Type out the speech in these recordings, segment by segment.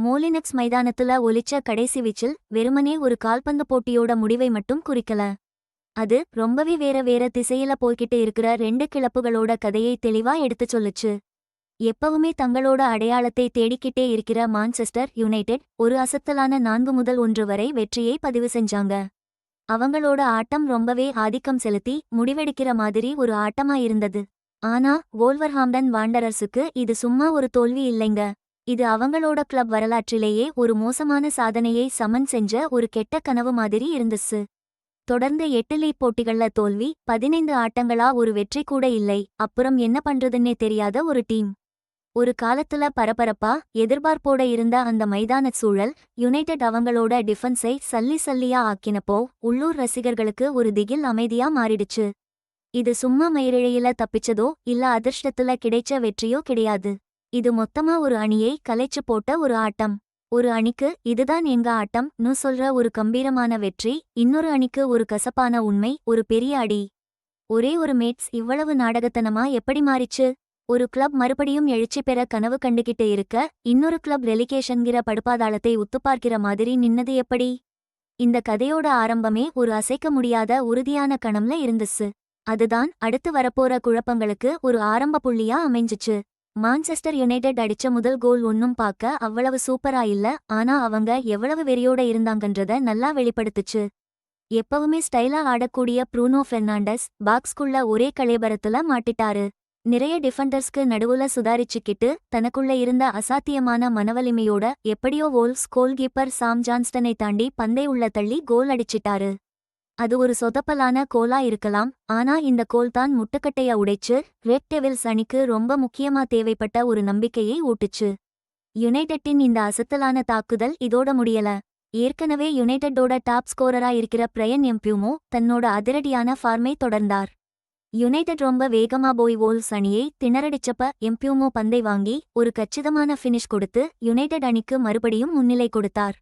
மோலினக்ஸ் மைதானத்துல ஒலிச்ச கடைசி வீச்சில் வெறுமனே ஒரு கால்பந்து போட்டியோட முடிவை மட்டும் குறிக்கல. அது ரொம்பவே வேற வேற திசையில போய்கிட்டு இருக்கிற ரெண்டு கிளப்புகளோட கதையை தெளிவா எடுத்துச் சொல்லுச்சு. எப்பவுமே தங்களோட அடையாளத்தை தேடிக்கிட்டே இருக்கிற மான்செஸ்டர் யுனைடெட் ஒரு அசத்தலான நான்கு முதல் ஒன்று வரை வெற்றியை பதிவு செஞ்சாங்க. அவங்களோட ஆட்டம் ரொம்பவே ஆதிக்கம் செலுத்தி முடிவெடுக்கிற மாதிரி ஒரு ஆட்டமா இருந்தது. ஆனா வோல்வர்ஹாம்டன் வாண்டரர்ஸுக்கு இது சும்மா ஒரு தோல்வி இல்லைங்க. இது அவங்களோட கிளப் வரலாற்றிலேயே ஒரு மோசமான சாதனையை சமன் செஞ்ச ஒரு கெட்ட கனவு மாதிரி இருந்துச்சு. தொடர்ந்து எட்டு லீக் போட்டிகள்ல தோல்வி பதினைந்து ஆட்டங்களா ஒரு வெற்றி கூட இல்லை. அப்புறம் என்ன பண்றதுன்னே தெரியாத ஒரு டீம். ஒரு காலத்துல பரபரப்பா எதிர்பார்ப்போட இருந்த அந்த மைதான சூழல் யுனைடெட் அவங்களோட டிஃபென்ஸை சல்லி சல்லியா ஆக்கினப்போ உள்ளூர் ரசிகர்களுக்கு ஒரு திகில் அமைதியா மாறிடுச்சு. இது சும்மா மயிரிழையில தப்பிச்சதோ இல்ல அதிர்ஷ்டத்துல கிடைச்ச வெற்றியோ கிடையாது. இது மொத்தமா ஒரு அணியை கலைச்சு போட்ட ஒரு ஆட்டம். ஒரு அணிக்கு இதுதான் எங்க ஆட்டம் நு சொல்ற ஒரு கம்பீரமான வெற்றி இன்னொரு அணிக்கு ஒரு கசப்பான உண்மை ஒரு பெரிய அடி. ஒரே ஒரு மேட்ஸ் இவ்வளவு நாடகத்தனமா எப்படி மாறிச்சு? ஒரு கிளப் மறுபடியும் எழுச்சி பெற கனவு கண்டுகிட்டு இருக்க இன்னொரு கிளப் ரெலிகேஷன்கிற படுபாதாளத்தை உத்துப்பார்க்கிற மாதிரி நின்னது எப்படி? இந்த கதையோட ஆரம்பமே ஒரு அசைக்க முடியாத உறுதியான கணம்ல இருந்துச்சு. அதுதான் அடுத்து வரப்போற குழப்பங்களுக்கு ஒரு ஆரம்ப புள்ளியா அமைஞ்சிச்சு. மான்செஸ்டர் யுனைடெட் அடிச்ச முதல் கோல் ஒன்னும் பார்க்க அவ்வளவு சூப்பரா இல்ல ஆனா அவங்க எவ்வளவு வெறியோட இருந்தாங்கன்றத நல்லா வெளிப்படுத்துச்சு. எப்பவுமே ஸ்டைலா ஆடக்கூடிய ப்ரூனோ பெர்னாண்டஸ் பாக்ஸ்குள்ள ஒரே கலேபரத்துல மாட்டிட்டாரு. நிறைய டிஃபெண்டர்ஸ்க்கு நடுவுல சுதாரிச்சுக்கிட்டு தனக்குள்ள இருந்த அசாத்தியமான மனவலிமையோட எப்படியோ வோல்ஸ் கோல்கீப்பர் சாம் ஜான்ஸ்டனை தாண்டி பந்தை உள்ள தள்ளி கோல் அடிச்சிட்டாரு. அது ஒரு சொதப்பலான கோலா இருக்கலாம் ஆனா இந்த கோல் தான் முட்டுக்கட்டைய உடைச்சு ரெட் டெவில்ஸ் அணிக்கு ரொம்ப முக்கியமா தேவைப்பட்ட ஒரு நம்பிக்கையை ஊட்டுச்சு. யுனைடெட்டின் இந்த அசத்தலான தாக்குதல் இதோட முடியல. ஏற்கனவே யுனைடெட்டோட டாப் ஸ்கோரரா இருக்கிற பிரயன் எம்பியூமோ தன்னோட அதிரடியான ஃபார்மை தொடர்ந்தார். யுனைடெட் ரொம்ப வேகமா போய் வோல்ஸ் அணியை திணறடிச்சப்ப எம்பியூமோ பந்தை வாங்கி ஒரு கச்சிதமான ஃபினிஷ் கொடுத்து யுனைடெட் அணிக்கு மறுபடியும் முன்னிலை கொடுத்தார்.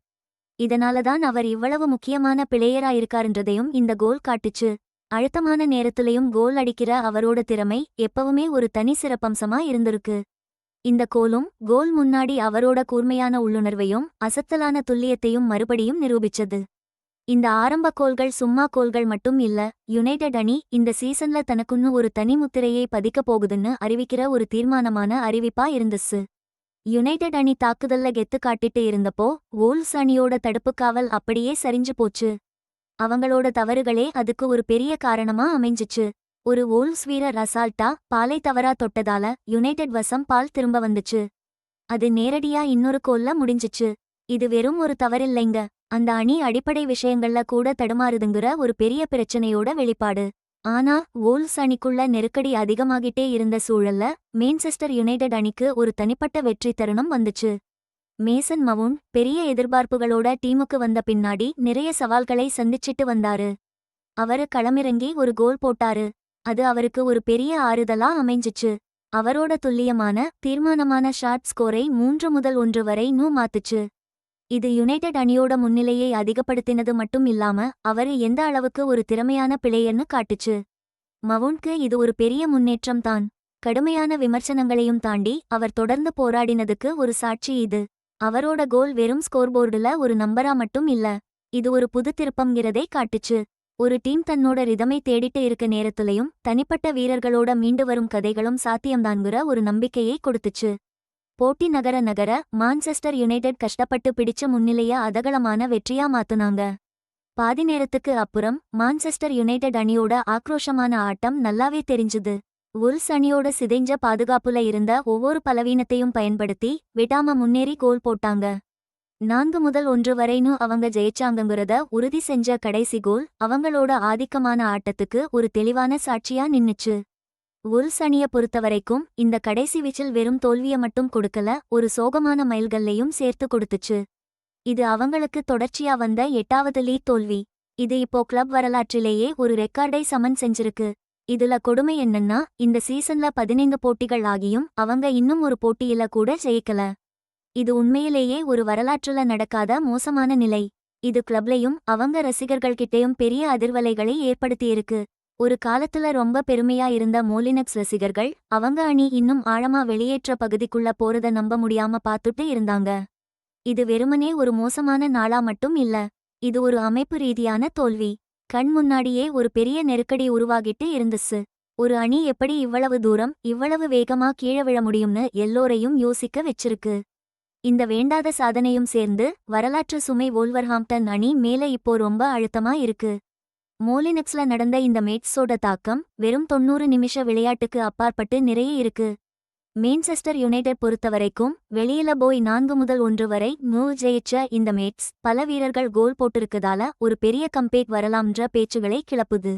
இதனாலதான் அவர் இவ்வளவு முக்கியமான பிளேயராயிருக்காருன்றதையும் இந்த கோல் காட்டுச்சு. அழுத்தமான நேரத்திலையும் கோல் அடிக்கிற அவரோட திறமை எப்பவுமே ஒரு தனி சிறப்பம்சமா இருந்திருக்கு. இந்த கோலும் கோல் முன்னாடி அவரோட கூர்மையான உள்ளுணர்வையும் அசத்தலான துல்லியத்தையும் மறுபடியும் நிரூபிச்சது. இந்த ஆரம்ப கோல்கள் சும்மா கோல்கள் மட்டும் இல்ல யுனைடெட் அணி இந்த சீசன்ல தனக்குன்னு ஒரு தனி முத்திரையை பதிக்கப் போகுதுன்னு அறிவிக்கிற ஒரு தீர்மானமான அறிவிப்பா இருந்துச்சு. யுனைடெட் அணி தாக்குதல்ல கெத்து காட்டிட்டு இருந்தப்போ வோல்ஸ் அணியோட தடுப்புக்காவல் அப்படியே சரிஞ்சு போச்சு. அவங்களோட தவறுகளே அதுக்கு ஒரு பெரிய காரணமா அமைஞ்சிச்சு. ஒரு வோல்ஸ் வீரர் அசால்ட்டா பாலை தவறா தொட்டதால யுனைடெட் வசம் பால் திரும்ப வந்துச்சு. அது நேரடியா இன்னொரு கோல்ல முடிஞ்சிச்சு. இது வெறும் ஒரு தவறில்லைங்க. அந்த அணி அடிப்படை விஷயங்கள்ல கூட தடுமாறுதுங்கிற ஒரு பெரிய பிரச்சனையோட வெளிப்பாடு. ஆனா வோல்ஸ் அணிக்குள்ள நெருக்கடி அதிகமாகிட்டே இருந்த சூழல்ல மேன்செஸ்டர் யுனைடெட் அணிக்கு ஒரு தனிப்பட்ட வெற்றி தருணம் வந்துச்சு. மேசன் மவுன் பெரிய எதிர்பார்ப்புகளோட டீமுக்கு வந்த பின்னாடி நிறைய சவால்களை சந்திச்சிட்டு வந்தாரு. அவரு களமிறங்கி ஒரு கோல் போட்டாரு. அது அவருக்கு ஒரு பெரிய ஆறுதலா அமைஞ்சிச்சு. அவரோட துல்லியமான தீர்மானமான ஷாட் ஸ்கோரை மூன்று முதல் ஒன்று வரை நூ மாத்துச்சு. இது யுனைடெட் அணியோட முன்னிலையை அதிகப்படுத்தினது மட்டும் இல்லாம அவரு எந்த அளவுக்கு ஒரு திறமையான பிளேயர்னு காட்டுச்சு. மவுன்க்கு இது ஒரு பெரிய முன்னேற்றம் தான். கடுமையான விமர்சனங்களையும் தாண்டி அவர் தொடர்ந்து போராடினதுக்கு ஒரு சாட்சி இது. அவரோட கோல் வெறும் ஸ்கோர்போர்டுல ஒரு நம்பரா மட்டும் இல்ல இது ஒரு புது திருப்பம்ங்கிறதை காட்டுச்சு. ஒரு டீம் தன்னோட ரிதமை தேடிட்டு இருக்க நேரத்துலயும் தனிப்பட்ட வீரர்களோட மீண்டு வரும் கதைகளும் சாத்தியம்தான்கிற ஒரு நம்பிக்கையை கொடுத்துச்சு. போட்டி நகர நகர மான்செஸ்டர் யுனைடெட் கஷ்டப்பட்டு பிடிச்ச முன்னிலைய அதகலமான வெற்றியா மாத்துனாங்க. பாதி நேரத்துக்கு அப்புறம் மான்செஸ்டர் யுனைடெட் அணியோட ஆக்ரோஷமான ஆட்டம் நல்லாவே தெரிஞ்சுது. உல்ஸ் அணியோட சிதைஞ்ச பாதுகாப்புல இருந்த ஒவ்வொரு பலவீனத்தையும் பயன்படுத்தி விடாம முன்னேறி கோல் போட்டாங்க. நான்கு முதல் ஒன்று வரைனும் அவங்க ஜெயிச்சாங்கங்கிறத உறுதி செஞ்ச கடைசி கோல் அவங்களோட ஆதிக்கமான ஆட்டத்துக்கு ஒரு தெளிவான சாட்சியா நின்னுச்சு. உல்ஸ் அணிய பொறுத்தவரைக்கும் இந்த கடைசி விச்சில் வெறும் தோல்விய மட்டும் கொடுக்கல ஒரு சோகமான மைல்கல்லையும் சேர்த்து கொடுத்துச்சு. இது அவங்களுக்கு தொடர்ச்சியா வந்த எட்டாவது லீக் தோல்வி. இது இப்போ கிளப் வரலாற்றிலேயே ஒரு ரெக்கார்டை சமன் செஞ்சிருக்கு. இதுல கொடுமை என்னன்னா இந்த சீசன்ல பதினைந்து போட்டிகள் ஆகியும் அவங்க இன்னும் ஒரு போட்டியில கூட ஜெயிக்கல. இது உண்மையிலேயே ஒரு வரலாற்றுல நடக்காத மோசமான நிலை. இது கிளப்லையும் அவங்க ரசிகர்கள்கிட்டயும் பெரிய அதிர்வலைகளை ஏற்படுத்தியிருக்கு. ஒரு காலத்துல ரொம்ப பெருமையா இருந்த மோலினக்ஸ் ரசிகர்கள் அவங்க அணி இன்னும் ஆழமா வெளியேற்ற பகுதிக்குள்ள போறத நம்ப முடியாம பாத்துட்டு இருந்தாங்க. இது வெறுமனே ஒரு மோசமான நாளா மட்டும் இல்ல இது ஒரு அமைப்பு ரீதியான தோல்வி. கண் முன்னாடியே ஒரு பெரிய நெருக்கடி உருவாகிட்டு இருந்துச்சு. ஒரு அணி எப்படி இவ்வளவு தூரம் இவ்வளவு வேகமா கீழே விழ முடியும்னு எல்லோரையும் யோசிக்க வச்சிருக்கு. இந்த வேண்டாத சாதனையும் சேர்ந்து வரலாற்று சுமை வோல்வர்ஹாம்ப்டன் அணி மேல இப்போ ரொம்ப அழுத்தமா இருக்கு. மோலினெக்ஸ்ல நடந்த இந்த மேட்ஸோட தாக்கம் வெறும் தொண்ணூறு நிமிஷ விளையாட்டுக்கு அப்பாற்பட்டு நிறைய இருக்கு. மேன்செஸ்டர் யுனைடெட் பொறுத்தவரைக்கும் வெளியில போய் நான்கு முதல் ஒன்று வரை நூ ஜெயிச்ச இந்த மேட்ஸ் பல வீரர்கள் கோல் போட்டிருக்கதால ஒரு பெரிய கம்பேக் வரலாம்ன்ற பேச்சுகளை கிளப்புது.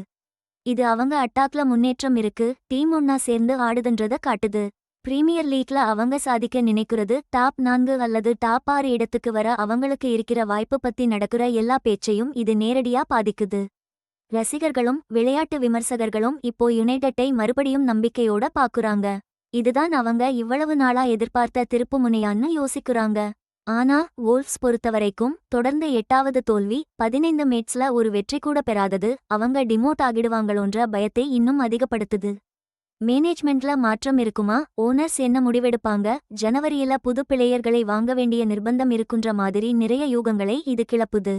இது அவங்க அட்டாக்ல முன்னேற்றம் இருக்கு டீம் ஒன்னா சேர்ந்து ஆடுதுன்றத காட்டுது. பிரீமியர் லீக்ல அவங்க சாதிக்க நினைக்கிறது டாப் நான்கு அல்லது டாப் ஆறு இடத்துக்கு வர அவங்களுக்கு இருக்கிற வாய்ப்பு பத்தி நடக்கிற எல்லா பேச்சையும் இது நேரடியா பாதிக்குது. ரசிகர்களும் விளையாட்டு விமர்சகர்களும் இப்போ யுனைடெட்டை மறுபடியும் நம்பிக்கையோட பாக்குறாங்க. இதுதான் அவங்க இவ்வளவு நாளா எதிர்பார்த்த திருப்புமுனையான்னு யோசிக்கிறாங்க. ஆனா வோல்ஃப்ஸ் பொறுத்தவரைக்கும் தொடர்ந்து எட்டாவது தோல்வி பதினைந்து மேட்ச்ல ஒரு வெற்றி கூட பெறாதது அவங்க டிமோட் ஆகிடுவாங்களோன்ற பயத்தை இன்னும் அதிகப்படுத்துது. மேனேஜ்மெண்ட்ல மாற்றம் இருக்குமா? ஓனர்ஸ் என்ன முடிவெடுப்பாங்க? ஜனவரியில புது பிளேயர்களை வாங்க வேண்டிய நிர்பந்தம் இருக்குன்ற மாதிரி நிறைய யூகங்களை இது கிளப்புது.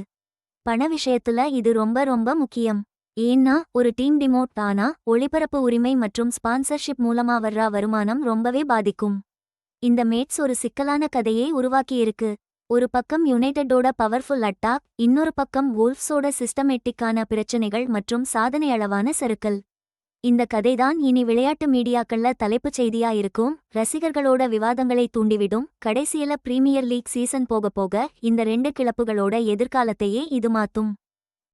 பண விஷயத்துல இது ரொம்ப ரொம்ப முக்கியம். ஏன்னா ஒரு டீம் டிமோட் ஆனா ஒளிபரப்பு உரிமை மற்றும் ஸ்பான்சர்ஷிப் மூலமா வர்ற வருமானம் ரொம்பவே பாதிக்கும். இந்த மேட்ஸ் ஒரு சிக்கலான கதையை உருவாக்கியிருக்கு. ஒரு பக்கம் யுனைடெட்டோட பவர்ஃபுல் அட்டாக் இன்னொரு பக்கம் வோல்ஃப்ஸோட சிஸ்டமேட்டிக்கான பிரச்சனைகள் மற்றும் சாதனை அளவான சறுக்கல். இந்த கதைதான் இனி விளையாட்டு மீடியாக்கள்ல தலைப்புச் செய்தியா இருக்கும். ரசிகர்களோட விவாதங்களை தூண்டிவிடும். கடைசியில பிரீமியர் லீக் சீசன் போக போக இந்த ரெண்டு கிளப்புகளோட எதிர்காலத்தையே இது மாத்தும்.